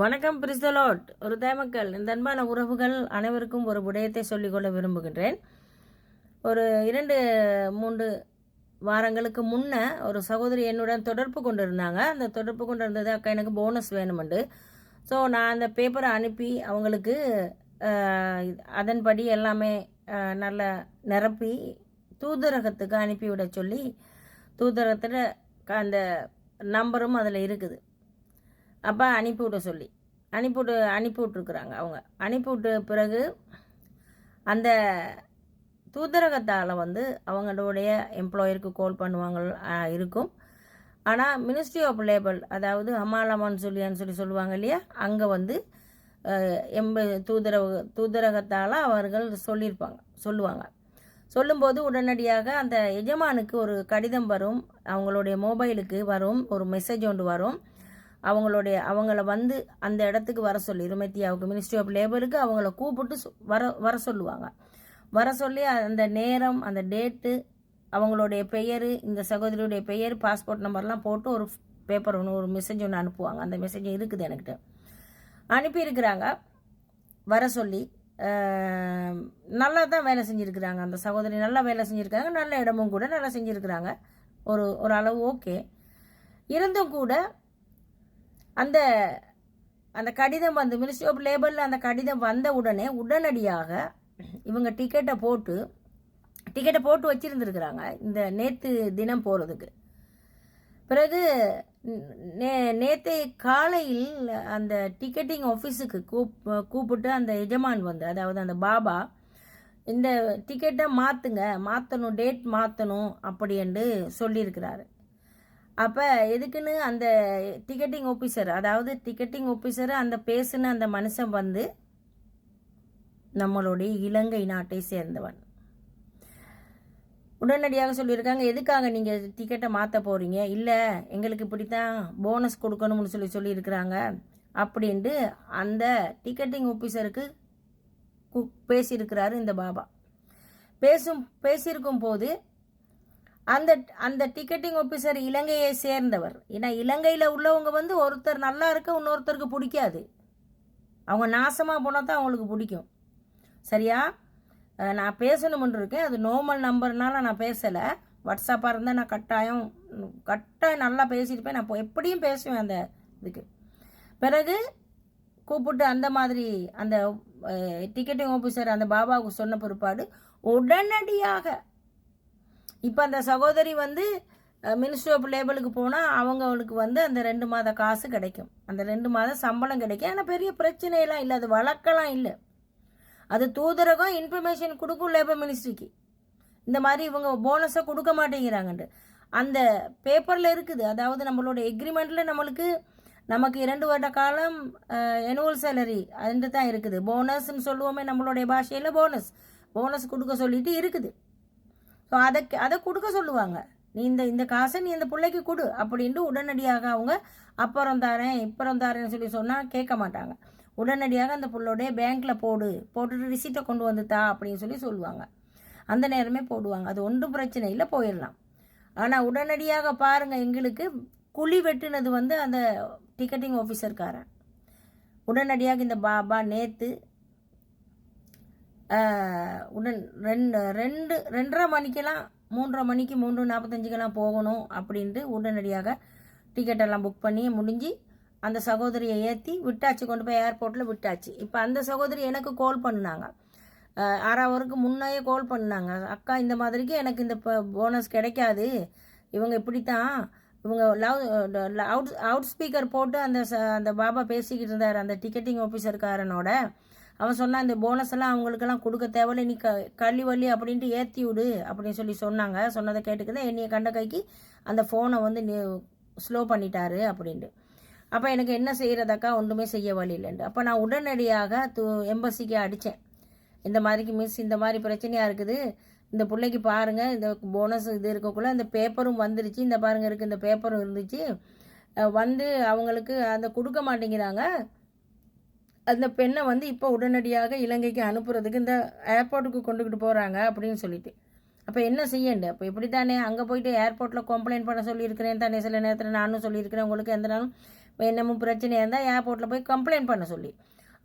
வணக்கம் பிரிசலோட். ஒரு தேமக்கள் இந்த அன்பான உறவுகள் அனைவருக்கும் ஒரு விடயத்தை சொல்லிக்கொள்ள விரும்புகின்றேன். ஒரு இரண்டு மூன்று வாரங்களுக்கு முன்னே ஒரு சகோதரி என்னுடன் தொடர்பு கொண்டு இருந்தாங்க அந்த தொடர்பு கொண்டு இருந்தது அக்கா எனக்கு போனஸ் வேணுமெண்டு. ஸோ நான் அந்த பேப்பரை அனுப்பி அவங்களுக்கு அதன்படி எல்லாமே நல்ல நிரப்பி தூதரகத்துக்கு அனுப்பிவிட சொல்லி தூதரகத்தில் அந்த நம்பரும் அதில் இருக்குது. அப்போ அனுப்பிவிட சொல்லி. அனுப்பிவிட்டு அனுப்பிவிட்ருக்குறாங்க அவங்க. அனுப்பிவிட்ட பிறகு அந்த தூதரகத்தால் வந்து அவங்களுடைய எம்ப்ளாயருக்கு கால் பண்ணுவாங்க இருக்கும். ஆனால் மினிஸ்ட்ரி ஆஃப் லேபர் அதாவது ஹமாலமான்னு சொல்லியான்னு சொல்லி சொல்லுவாங்க இல்லையா? அங்கே வந்து எம்ப தூதரக தூதரகத்தால் அவர்கள் சொல்லியிருப்பாங்க சொல்லுவாங்க. சொல்லும்போது உடனடியாக அந்த எஜமானுக்கு ஒரு கடிதம் வரும். அவங்களுடைய மொபைலுக்கு வரும். ஒரு மெசேஜ் ஒன்று வரும். அவங்களுடைய அவங்கள வந்து அந்த இடத்துக்கு வர சொல்லி இருமத்தியாவுக்கு மினிஸ்ட்ரி ஆஃப் லேபருக்கு அவங்கள கூப்பிட்டு வர வர சொல்லுவாங்க. வர சொல்லி அந்த நேரம் அந்த டேட்டு அவங்களுடைய பெயர் இந்த சகோதரியுடைய பெயர் பாஸ்போர்ட் நம்பர்லாம் போட்டு ஒரு பேப்பர் ஒன்று ஒரு மெசேஜ் ஒன்று அனுப்புவாங்க. அந்த மெசேஜ் இருக்குது என்கிட்ட அனுப்பியிருக்கிறாங்க. வர சொல்லி நல்லா தான் வேலை செஞ்சுருக்கிறாங்க. அந்த சகோதரி நல்லா வேலை செஞ்சுருக்காங்க. நல்ல இடமும் கூட நல்லா செஞ்சுருக்கிறாங்க. ஒரு ஒரு அளவு ஓகே இருந்தும் கூட அந்த அந்த கடிதம் வந்து மினிஸ்ட்ரி ஆஃப் லேபரில் அந்த கடிதம் வந்த உடனே உடனடியாக இவங்க டிக்கெட்டை போட்டு டிக்கெட்டை போட்டு வச்சிருந்துருக்குறாங்க. இந்த நேற்று தினம் போகிறதுக்கு பிறகு நே நேற்று காலையில் அந்த டிக்கெட்டிங் ஆஃபீஸுக்கு கூப் கூப்பிட்டு அந்த எஜமான் வந்து அதாவது அந்த பாபா இந்த டிக்கெட்டை மாற்றுங்க மாற்றணும் டேட் மாற்றணும் அப்படி என்று சொல்லியிருக்கிறாரு. அப்போ எதுக்குன்னு அந்த டிக்கெட்டிங் ஆஃபீஸர் அதாவது டிக்கெட்டிங் ஆஃபீஸர் அந்த பேசுன அந்த மனுஷன் வந்து நம்மளுடைய இலங்கை நாட்டை சேர்ந்தவன். உடனடியாக சொல்லியிருக்காங்க எதுக்காக நீங்கள் டிக்கெட்டை மாற்ற போகிறீங்க இல்லை எங்களுக்கு இப்படித்தான் போனஸ் கொடுக்கணும்னு சொல்லி சொல்லியிருக்கிறாங்க. அப்படின்ட்டு அந்த டிக்கெட்டிங் ஆஃபீஸருக்கு பேசியிருக்கிறாரு இந்த பாபா. பேசும் பேசியிருக்கும் போது அந்த அந்த டிக்கெட்டிங் ஆஃபீஸர் இலங்கையை சேர்ந்தவர். ஏன்னா இலங்கையில் உள்ளவங்க வந்து ஒருத்தர் நல்லா இருக்க இன்னொருத்தருக்கு பிடிக்காது. அவங்க நாசமாக போனால் தான் அவங்களுக்கு பிடிக்கும். சரியா? நான் பேசணும்னு இருக்கேன். அது நார்மல் நம்பர்னால நான் பேசலை. வாட்ஸ்அப்பாக இருந்தால் நான் கட்டாயம் கட்டாயம் நல்லா பேசியிருப்பேன். நான் இப்போ எப்படியும் பேசுவேன் அந்த இதுக்கு. பிறகு கூப்பிட்டு அந்த மாதிரி அந்த டிக்கெட்டிங் ஆஃபீஸர் அந்த பாபாவுக்கு சொன்ன பிற்பாடு உடனடியாக இப்போ அந்த சகோதரி வந்து மினிஸ்ட்ரி ஆஃப் லேபலுக்கு போனால் அவங்களுக்கு வந்து அந்த ரெண்டு மாத காசு கிடைக்கும். அந்த ரெண்டு மாத சம்பளம் கிடைக்கும். ஆனால் பெரிய பிரச்சனையெல்லாம் இல்லை. அது வழக்கெல்லாம் இல்லை. அது தூதரகம் இன்ஃபர்மேஷன் கொடுக்கும் லேபர் மினிஸ்ட்ரிக்கு இந்த மாதிரி இவங்க போனஸை கொடுக்க மாட்டேங்கிறாங்கன்ட்டு. அந்த பேப்பரில் இருக்குது. அதாவது நம்மளோட எக்ரிமெண்ட்டில் நம்மளுக்கு நமக்கு இரண்டு வருட காலம் எனுவல் சேலரி அது தான் இருக்குது. போனஸ்ன்னு சொல்லுவோமே நம்மளுடைய பாஷையில் போனஸ் போனஸ் கொடுக்க சொல்லிட்டு இருக்குது. ஸோ அதை அதை கொடுக்க சொல்லுவாங்க. நீ இந்த இந்த காசை நீ இந்த பிள்ளைக்கு கொடு அப்படின்ட்டு உடனடியாக அவங்க அப்புறம் தாரேன் இப்புறம் தாரேன்னு சொல்லி சொன்னால் கேட்க மாட்டாங்க. உடனடியாக அந்த பிள்ளோடைய பேங்க்கில் போடு போட்டுட்டு ரிசீட்டை கொண்டு வந்து தா அப்படின்னு சொல்லி சொல்லுவாங்க. அந்த நேரமே போடுவாங்க. அது ஒன்றும் பிரச்சனை இல்லை போயிடலாம். ஆனால் உடனடியாக பாருங்கள் எங்களுக்கு குழி வெட்டினது வந்து அந்த டிக்கெட்டிங் ஆஃபீஸர்காரன் உடனடியாக இந்த பாபா நேற்று உடன் ரெண்டு ரெண்டு ரெண்டரை மணிக்கெல்லாம் மூன்றரை மணிக்கு மூன்று நாற்பத்தஞ்சுக்கெல்லாம் போகணும் அப்படின்ட்டு உடனடியாக டிக்கெட்டெல்லாம் புக் பண்ணி முடிஞ்சு அந்த சகோதரியை ஏற்றி விட்டாச்சு கொண்டு போய் ஏர்போர்ட்டில் விட்டாச்சு. இப்போ அந்த சகோதரி எனக்கு கால் பண்ணாங்க. ஆறாவதுக்கு முன்னையே கால் பண்ணாங்க. அக்கா இந்த மாதிரிக்கு எனக்கு இந்த போனஸ் கிடைக்காது. இவங்க இப்படித்தான் இவங்க லவ் அவுட் அவுட் ஸ்பீக்கர் போட்டு அந்த ச- அந்த பாபா பேசிக்கிட்டு இருந்தார் அந்த டிக்கெட்டிங் ஆஃபீஸர்காரனோட அவன் சொன்னான் இந்த போனஸ் எல்லாம் அவங்களுக்கெல்லாம் கொடுக்க தேவையில்ல. நீ க கள்ளி வள்ளி அப்படின்ட்டு ஏற்றி விடு அப்படின்னு சொல்லி சொன்னாங்க. சொன்னதை கேட்டுக்குதான் என்னைய கண்ட கைக்கு அந்த ஃபோனை வந்து ஸ்லோ பண்ணிட்டாரு அப்படின்ட்டு. அப்போ எனக்கு என்ன செய்கிறதாக்கா ஒன்றுமே செய்ய வழி இல்லைன்ட்டு. அப்போ நான் உடனடியாக து எம்பசிக்கு அடித்தேன் இந்த மாதிரிக்கு மிஸ் இந்த மாதிரி பிரச்சனையாக இருக்குது. இந்த பிள்ளைக்கு பாருங்கள் இந்த போனஸ் இது இருக்கக்குள்ள இந்த பேப்பரும் வந்துருச்சு. இந்த பாருங்கள் இருக்குது இந்த பேப்பரும் இருந்துச்சு. வந்து அவங்களுக்கு அந்த கொடுக்க மாட்டேங்கிறாங்க. அந்த பெண்ணை வந்து இப்போ உடனடியாக இலங்கைக்கு அனுப்புறதுக்கு இந்த ஏர்போர்ட்டுக்கு கொண்டுக்கிட்டு போகிறாங்க அப்படின்னு சொல்லிட்டு. அப்போ என்ன செய்யண்டு? அப்போ இப்படி தானே அங்கே போயிட்டு ஏர்போர்ட்டில் கம்ப்ளைண்ட் பண்ண சொல்லியிருக்கிறேன் தானே சில நேரத்தில் நானும் சொல்லியிருக்கிறேன் உங்களுக்கு எந்த நாளும். என்னமும் பிரச்சனையாக இருந்தால் ஏர்போர்ட்டில் போய் கம்ப்ளைண்ட் பண்ண சொல்லி.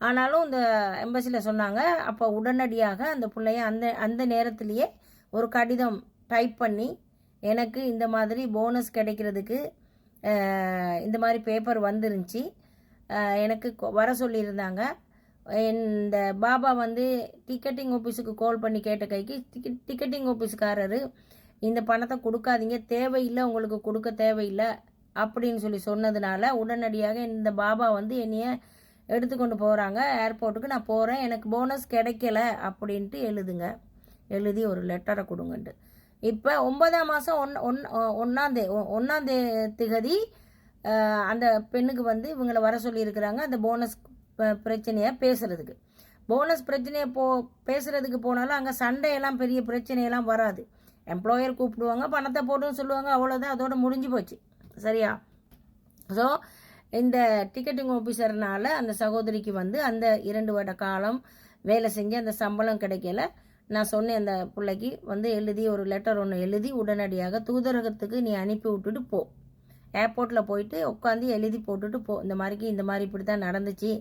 ஆனாலும் இந்த எம்பசியில் சொன்னாங்க அப்போ உடனடியாக அந்த பிள்ளைய அந்த அந்த நேரத்திலேயே ஒரு கடிதம் டைப் பண்ணி எனக்கு இந்த மாதிரி போனஸ் கிடைக்கிறதுக்கு இந்த மாதிரி பேப்பர் வந்துருந்துச்சி. எனக்கு வர சொல்லியிருந்தாங்க. இந்த பாபா வந்து டிக்கெட்டிங் ஆஃபீஸுக்கு கால் பண்ணி கேட்ட கைக்கு டிக்கெட்டிங் ஆஃபீஸுக்காரரு இந்த பணத்தை கொடுக்காதீங்க தேவையில்லை உங்களுக்கு கொடுக்க தேவையில்லை அப்படின்னு சொல்லி சொன்னதுனால உடனடியாக இந்த பாபா வந்து என்னைய எடுத்துக்கொண்டு போகிறாங்க ஏர்போர்ட்டுக்கு நான் போகிறேன் எனக்கு போனஸ் கிடைக்கல அப்படின்ட்டு எழுதுங்க. எழுதி ஒரு லெட்டரை கொடுங்கன்ட்டு. இப்போ ஒன்பதாம் மாதம் ஒன் ஒன் ஒன்றாந்தே ஒன்றாந்தே திகதி அந்த பெண்ணுக்கு வந்து இவங்களை வர சொல்லியிருக்கிறாங்க. அந்த போனஸ் பிரச்சனையை பேசுகிறதுக்கு போனஸ் பிரச்சனையை போ பேசுகிறதுக்கு போனாலும் அங்கே சண்டையெல்லாம் பெரிய பிரச்சனையெல்லாம் வராது. எம்ப்ளாயர் கூப்பிடுவாங்க பணத்தை போட்டுன்னு சொல்லுவாங்க அவ்வளோதான் அதோட முடிஞ்சு போச்சு. சரியா? ஸோ இந்த டிக்கெட்டிங் ஆஃபீஸர்னால அந்த சகோதரிக்கு வந்து அந்த இரண்டு வருட காலம் வேலை செஞ்சு அந்த சம்பளம் கிடைக்கல. நான் சொன்னேன் அந்த பிள்ளைக்கு வந்து எழுதி ஒரு லெட்டர் ஒன்று எழுதி உடனடியாக தூதரகத்துக்கு நீ அனுப்பி விட்டுட்டு போ. ஏர்போர்ட்டில் போயிட்டு உட்காந்து எழுதி போட்டுட்டு போ இந்த மாதிரிக்கு இந்த மாதிரி இப்படி தான் நடந்துச்சு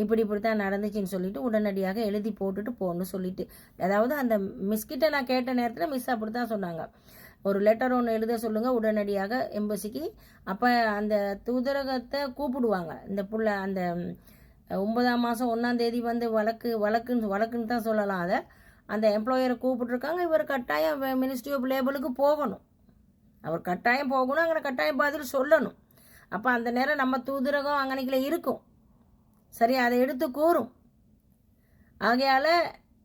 இப்படி இப்படி தான் நடந்துச்சுன்னு சொல்லிட்டு உடனடியாக எழுதி போட்டுட்டு போகணும்னு சொல்லிட்டு. அதாவது அந்த மிஸ்கிட்ட நான் கேட்ட நேரத்தில் மிஸ் அப்படி தான் சொன்னாங்க. ஒரு லெட்டர் ஒன்று எழுத சொல்லுங்கள் உடனடியாக எம்பசிக்கு அப்போ அந்த தூதரகத்தை கூப்பிடுவாங்க. இந்த புள்ள அந்த ஒன்பதாம் மாதம் ஒன்றாம் தேதி வந்து வழக்கு வழக்குன்னு வழக்குன்னு தான் சொல்லலாம் அதை. அந்த எம்ப்ளாயரை கூப்பிட்ருக்காங்க இவர் கட்டாயம் மினிஸ்ட்ரி ஆஃப் லேபலுக்கு போகணும். அவர் கட்டாயம் போகணும் அங்கே கட்டாயம் பதில் சொல்லணும். அப்போ அந்த நேரம் நம்ம தூதரகம் அங்கனைக்கில் இருக்கும். சரி அதை எடுத்து கூறும். ஆகையால்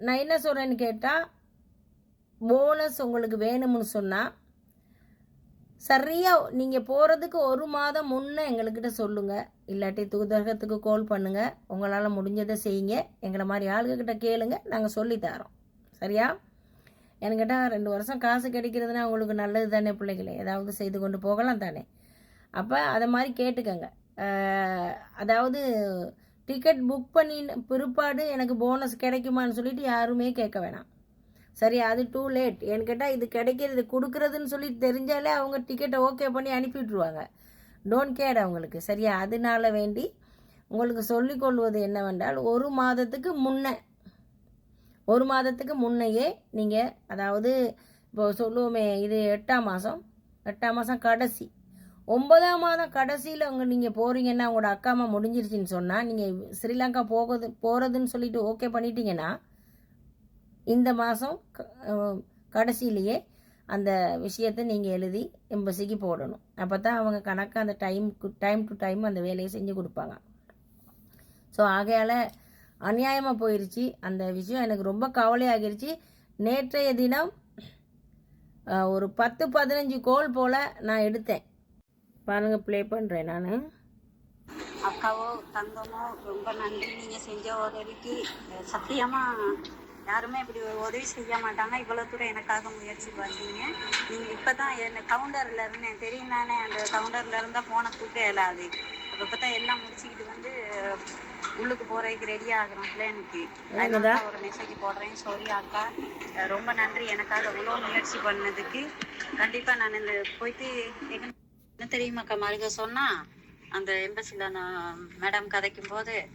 நான் என்ன சொல்கிறேன்னு கேட்டால் போனஸ் உங்களுக்கு வேணும்னு சொன்னால் சரியாக நீங்கள் போகிறதுக்கு ஒரு மாதம் முன்னே எங்கள்கிட்ட சொல்லுங்கள் இல்லாட்டி தூதரகத்துக்கு கால் பண்ணுங்கள் உங்களால் முடிஞ்சதை செய்யுங்க. எங்களை மாதிரி ஆளுகிட்ட கேளுங்க. நாங்கள் சொல்லித்தரோம் சரியா? என்கிட்ட ரெண்டு வருஷம் காசு கிடைக்கிறதுனா உங்களுக்கு நல்லது தானே பிள்ளைகளே? ஏதாவது செய்து கொண்டு போகலாம் தானே? அப்போ அதை மாதிரி கேட்டுக்கங்க. அதாவது டிக்கெட் புக் பண்ணி பிற்பாடு எனக்கு போனஸ் கிடைக்குமான்னு சொல்லிட்டு யாருமே கேட்க வேணாம். சரி அது டூ லேட் என்கிட்ட இது கிடைக்கிறது கொடுக்குறதுன்னு சொல்லி தெரிஞ்சாலே அவங்க டிக்கெட்டை ஓகே பண்ணி அனுப்பி விட்ருவாங்க டோன்ட் கேர் அவங்களுக்கு. சரியா? அதனால வேண்டி உங்களுக்கு சொல்லிக்கொள்வது என்னவென்றால் ஒரு மாதத்துக்கு முன்னே ஒரு மாதத்துக்கு முன்னையே நீங்கள் அதாவது இப்போ சொல்லுவோமே இது எட்டாம் மாதம் எட்டாம் மாதம் கடைசி. ஒன்பதாம் மாதம் கடைசியில் அவங்க நீங்கள் போகிறீங்கன்னா உங்களோட அக்கா அம்மா முடிஞ்சிருச்சுன்னு சொன்னால் நீங்கள் ஸ்ரீலங்கா போகுது போகிறதுன்னு சொல்லிட்டு ஓகே பண்ணிட்டீங்கன்னா இந்த மாதம் கடைசியிலேயே அந்த விஷயத்தை நீங்கள் எழுதி எம்பசிக்கு போடணும். அப்போ தான் அவங்க கணக்காக அந்த டைம் டைம் டு டைம் அந்த வேலையை செஞ்சு கொடுப்பாங்க. ஸோ ஆகையால் அநியாயமாக போயிடுச்சு அந்த விஷயம் எனக்கு ரொம்ப கவலையாகிருச்சு. நேற்றைய தினம் ஒரு பத்து பதினஞ்சு கோல் போல் நான் எடுத்தேன். பாருங்கள் ப்ளே பண்ணுறேன் நான். அக்காவோ தங்கமோ ரொம்ப நன்றி. நீங்கள் செஞ்ச உதவிக்கு சத்தியமாக யாருமே இப்படி ஒரு உதவி செய்ய மாட்டாங்க. இவ்வளோ தூரம் எனக்காக முயற்சி பண்ணீங்க. இப்போ தான் என்ன கவுண்டரில் இருந்தேன். தெரியும் தானே அந்த கவுண்டரில் இருந்தால் போன தூக்க இயலாது. இப்போ தான் எல்லாம் முடிச்சுக்கிட்டு வந்து உள்ளுக்கு போறதுக்கு ரெடி ஆகுறோம் பிள்ளைனுக்கு அதனால தான் ஒரு மெசேஜ் போடுறேன். சாரி அக்கா. ரொம்ப நன்றி எனக்காக இவ்வளோ முயற்சி பண்ணதுக்கு. கண்டிப்பா நான் இந்த போயிட்டு எங்க- என்ன தெரியுமாக்கா மருக சொன்னா? அந்த எம்பசில நான் மேடம் கதைக்கும் போது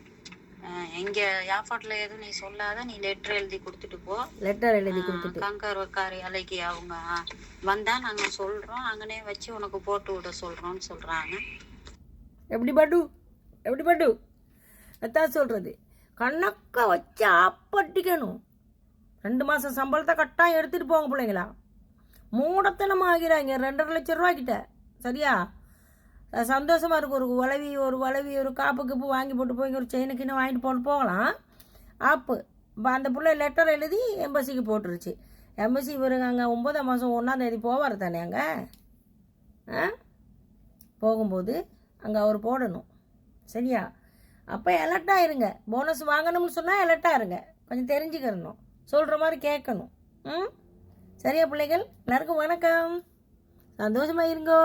இங்க ஏர்போர்ட்ல எதுவும் நீ சொல்லாத நீ லெட்டர் எழுதி கொடுத்துட்டு போ. லெட்டர் எழுதி கொடுத்துட்டு. கங்கர் காரியாலைக்கு அவங்க வந்தா நாங்க சொல்றோம். அங்கனே வச்சு உனக்கு போட்டு விட சொல்றோம்னு சொல்றாங்க. எப்படி பட்டு எப்படி பட்டு அதான் சொல்கிறது கணக்கை வச்சு அப்பட்டிக்கணும். ரெண்டு மாதம் சம்பளத்தை கட்டாயம் எடுத்துகிட்டு போங்க பிள்ளைங்களா. மூடத்தனமாக ஆகிறாங்க ரெண்டரை லட்சம் ரூபாய்க்கிட்ட. சரியா? சந்தோஷமாக இருக்கும் ஒரு உளவி ஒரு உளவி ஒரு காப்பு கிப்பு வாங்கி போட்டு போய் ஒரு செயினு வாங்கிட்டு போட்டு போகலாம். ஆப்பு. இப்போ அந்த பிள்ளை லெட்டர் எழுதி எம்பசிக்கு போட்டுருச்சு. எம்பசி இவருங்க அங்கே ஒன்பதாம் மாதம் ஒன்றாந்தேதி போவார் தானே அங்கே? ஆ போகும்போது அங்கே அவர் போடணும். சரியா? அப்போ எலர்ட்டாக இருங்க போனஸ் வாங்கணும்னு சொன்னால் எலர்ட்டாக இருங்க கொஞ்சம் தெரிஞ்சுக்கிறணும் சொல்கிற மாதிரி கேட்கணும். ம்? சரியா பிள்ளைகள்? எல்லாருக்கும் வணக்கம். சந்தோஷமாக இருங்கோ.